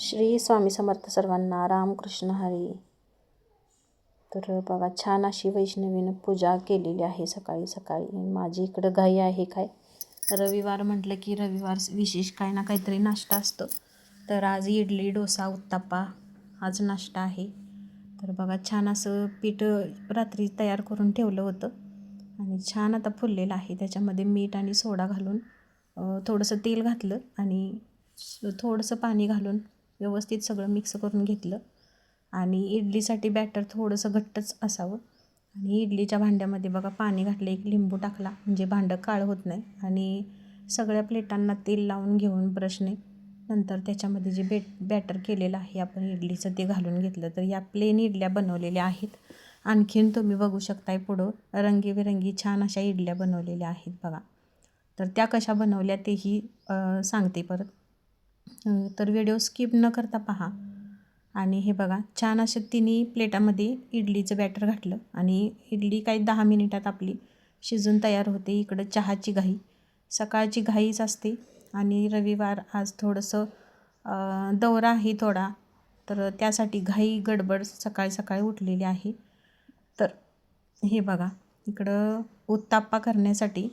श्री स्वामी समर्थ सर्वांना रामकृष्ण हरी. तर बघा छान अशी वैष्णवीनं पूजा केलेली आहे सकाळी सकाळी. माझी इकडं घाई आहे काय? रविवार म्हटलं की रविवार विशेष काय ना काहीतरी नाश्ता असतो. तर आज इडली डोसा उत्ताप्पा आज नाश्ता आहे. तर बघा छान असं पीठ रात्री तयार करून ठेवलं होतं. आणि छान आता फुललेलं आहे. त्याच्यामध्ये मीठ आणि सोडा घालून थोडंसं तेल घातलं आणि थोडंसं पाणी घालून व्यवस्थित सगळं मिक्स करून घेतलं. आणि इडलीसाठी बॅटर थोडंसं घट्टच असावं. आणि इडलीच्या भांड्यामध्ये बघा पाणी घातलं एक लिंबू टाकला म्हणजे भांडं काळं होत नाही. आणि सगळ्या प्लेटांना तेल लावून घेऊन ब्रशने नंतर त्याच्यामध्ये जे बेट बॅटर केलेलं आहे आपण इडलीचं ते घालून घेतलं. तर या प्लेन इडल्या बनवलेल्या आहेत. आणखीन तुम्ही बघू शकताय पुढं रंगीबेरंगी छान अशा इडल्या बनवलेल्या आहेत बघा. तर त्या कशा बनवल्या तेही सांगते परत. तर व्हिडिओ स्किप न करता पहा. आणि हे बघा छान अशा तिन्ही प्लेटामध्ये इडलीचं बॅटर घातलं. आणि इडली काही दहा मिनिटात आपली शिजून तयार होते. इकडं चहाची घाई. सकाळची घाईच असते. आणि रविवार आज थोडंसं दौरा आहे थोडा. तर त्यासाठी घाई गडबड सकाळी सकाळी उठलेली आहे. तर हे बघा इकडं उत्ताप्पा करण्यासाठी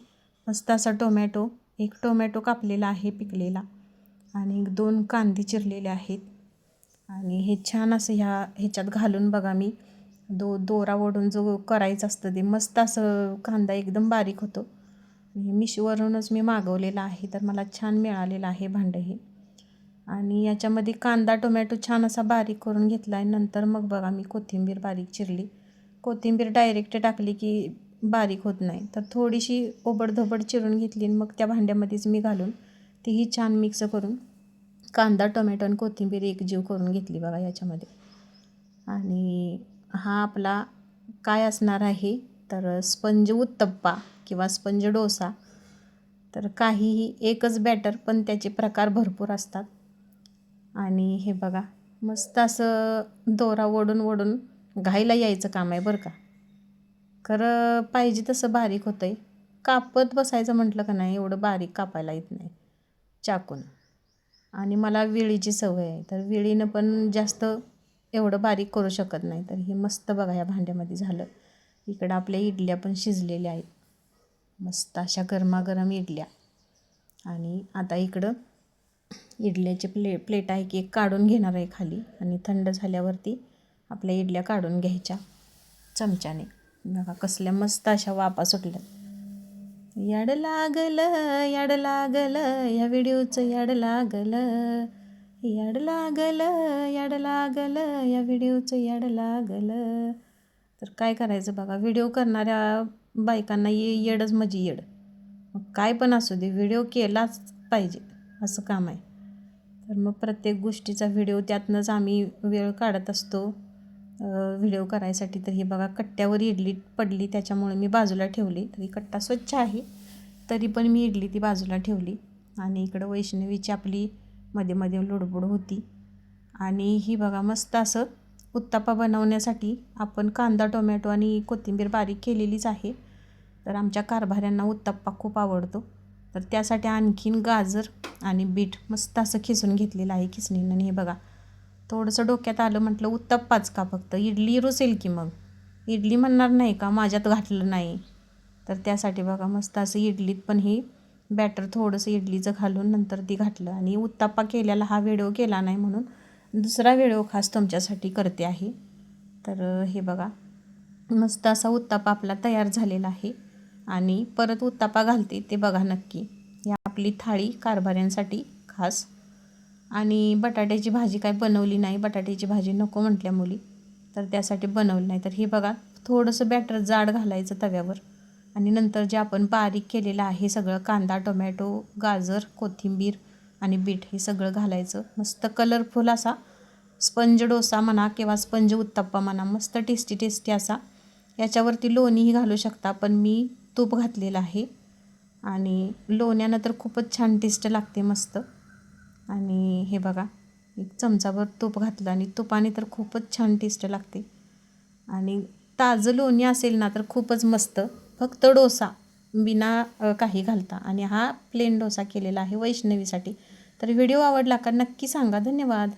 मस्त असा टोमॅटो एक टोमॅटो कापलेला आहे पिकलेला. आणि दोन कांदे चिरलेले आहेत. आणि हे छान असं ह्या ह्याच्यात घालून बघा मी. दो दोरा ओढून जो करायचं असतं ते मस्त असं कांदा एकदम बारीक होतो. हे मिशोवरूनच मी मागवलेला आहे तर मला छान मिळालेलं आहे भांडं हे. आणि याच्यामध्ये कांदा टोमॅटो छान असा बारीक करून घेतला आहे. नंतर मग बघा मी कोथिंबीर बारीक चिरली. कोथिंबीर डायरेक्ट टाकली की बारीक होत नाही. तर थोडीशी ओबडधोबड चिरून घेतली मग त्या भांड्यामध्येच मी घालून तीही छान मिक्स करून कांदा टोमॅटो आणि कोथिंबीर एक जीव करून घेतली बघा याच्यामध्ये. आणि हा आपला काय असणार आहे? तर स्पंज उत्तप्पा किंवा स्पंज डोसा. तर काहीही एकच बॅटर पण त्याचे प्रकार भरपूर असतात. आणि हे बघा मस्त असं दोरा ओढून ओढून घाईला यायचं काम आहे बरं का. खरं पाहिजे तसं बारीक होतं आहे कापत बसायचं म्हटलं का नाही एवढं बारीक कापायला येत नाही. चाकून. आणि मला विळीची सवय आहे. तर विळीनं पण जास्त एवढं बारीक करू शकत नाही. तर हे मस्त बघा या भांड्यामध्ये झालं. इकडं आपल्या इडल्या पण शिजलेल्या आहेत. मस्त अशा गरमागरम इडल्या. आणि आता इकडं इडल्याचे प्ले प्लेट आहे की एक काढून घेणार आहे खाली. आणि थंड झाल्यावरती आपल्या इडल्या काढून घ्यायच्या चमच्याने. बघा कसल्या मस्त अशा वापा सुटल्या याड लागलं याड लागलं या व्हिडिओचं याड लागलं याड लागलं याड लागलं या व्हिडिओचं याड लागलं तर काय करायचं बघा व्हिडिओ करणाऱ्या बायकांना ये येडच माझी येड. मग काय पण असू दे व्हिडिओ केलाच पाहिजे असं काम आहे. तर मग प्रत्येक गोष्टीचा व्हिडिओ त्यातनंच आम्ही वेळ काढत असतो. व्हिडिओ करायसाठी तर ही बघा कट्ट्यावर इडली पडली त्याच्यामुळे मी बाजूला ठेवली. तरी कट्टा स्वच्छ आहे तरी पण मी इडली ती बाजूला ठेवली. आणि इकडं वैष्णवीची आपली मध्ये मध्ये लुडबुड होती. आणि ही बघा मस्त असं उत्तापा बनवण्यासाठी आपण कांदा टोमॅटो आणि कोथिंबीर बारीक केलेलीच आहे. तर आमच्या कारभाऱ्यांना उत्तप्पा खूप आवडतो. तर त्यासाठी आणखीन गाजर आणि बीट मस्त असं खिसून घेतलेलं आहे खिसणीनं. हे बघा थोडंसं डोक्यात आलं म्हटलं उत्तप्पाच का फक्त? इडली रुसेल की मग? इडली म्हणणार नाही का? माझ्यात घातलं नाही. तर त्यासाठी बघा मस्त असं इडलीत पण ही बॅटर थोडंसं इडलीचं घालून नंतर ती घातलं. आणि उत्ताप्पा केल्याला हा व्हिडिओ केला नाही म्हणून दुसरा व्हिडिओ खास तुमच्यासाठी करते आहे. तर हे बघा मस्त असा उत्तापा आपला तयार झालेला आहे. आणि परत उत्तापा घालते ते बघा नक्की. या आपली थाळी कारभाऱ्यांसाठी खास आणि बटाट्याची भाजी काय बनवली नाही बटाट्याची भाजी नको म्हटल्या मुली. तर त्यासाठी बनवली नाही. तर हे बघा थोडंसं बॅटर जाड घालायचं तव्यावर. आणि नंतर जे आपण बारीक केलेलं आहे सगळं कांदा टोमॅटो गाजर कोथिंबीर आणि बीट हे सगळं घालायचं. मस्त कलरफुल असा स्पंज डोसा म्हणा किंवा स्पंज उत्तप्पा म्हणा मस्त टेस्टी टेस्टी असा. याच्यावरती लोणीही घालू शकता पण मी तूप घातलेलं आहे. आणि लोण्यानं तर खूपच छान टेस्ट लागते मस्त. आणि हे बघा एक चमचाभर तूप घातलं आणि तुपाने तर खूपच छान टेस्ट लागते. आणि ताजं लोणी असेल ना तर खूपच मस्त. फक्त डोसा बिना काही घालता. आणि हा प्लेन डोसा केलेला आहे वैष्णवीसाठी. तर व्हिडिओ आवडला का नक्की सांगा. धन्यवाद.